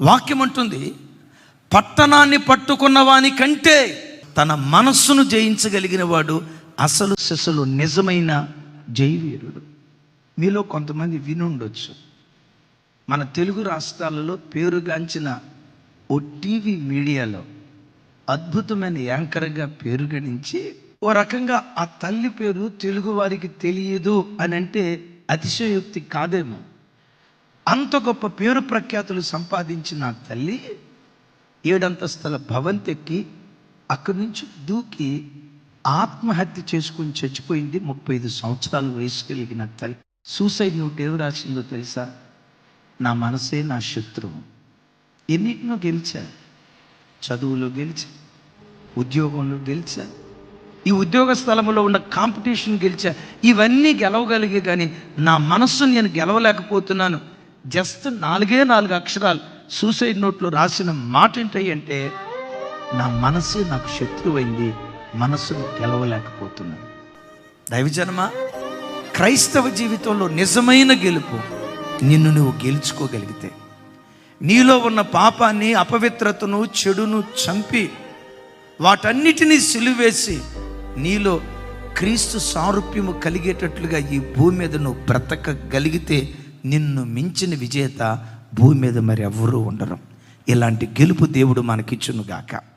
వాక్యం అంటుంది పట్టణాన్ని పట్టుకున్న వాని కంటే తన మనస్సును జయించగలిగిన వాడు అసలు శిశులు నిజమైన జయవీరుడు మీలో కొంతమంది వినుండొచ్చు. మన తెలుగు రాష్ట్రాలలో పేరుగాంచిన ఓ టీవీ మీడియాలో అద్భుతమైన యాంకర్గా పేరు గణించి ఓ రకంగా ఆ తల్లి పేరు తెలుగు వారికి తెలియదు అని అంటే అతిశయోక్తి కాదేమో. అంత గొప్ప పేరు ప్రఖ్యాతులు సంపాదించిన తల్లి ఏడంతస్తుల భవంతెక్కి అక్కడి నుంచి దూకి ఆత్మహత్య చేసుకుని చచ్చిపోయింది ముప్పై ఐదు సంవత్సరాలు వయసు కలిగిన తల్లి. సూసైడ్ నోట్ ఏమి రాసిందో తెలుసా? నా మనసే నా శత్రువు. ఎన్నిటినో గెలిచా? చదువులో గెలిచా? ఉద్యోగంలో గెలిచా? ఈ ఉద్యోగ స్థలంలో ఉన్న కాంపిటీషన్ గెలిచా? ఇవన్నీ గెలవగలిగే కానీ నా మనస్సు నేను గెలవలేకపోతున్నాను. జస్ట్ నాలుగే నాలుగు అక్షరాలు సూసైడ్ నోట్లో రాసిన మాట ఏంటంటే నా మనసు నాకు శత్రువైంది మనసును గెలవలేకపోతున్నాను. దైవజనమ క్రైస్తవ జీవితంలో నిజమైన గెలుపు నిన్ను నువ్వు గెలుచుకోగలిగితే. నీలో ఉన్న పాపాన్ని అపవిత్రతను చెడును చంపి వాటన్నిటినీ సిలువేసి నీలో క్రీస్తు సారూప్యము కలిగేటట్లుగా ఈ భూమి మీద నువ్వు బ్రతకగలిగితే నిన్ను మించిన విజేత భూమి మీద మరి ఎవ్వరూ ఉండరు. ఇలాంటి గెలుపు దేవుడు మనకిచ్చునుగాక.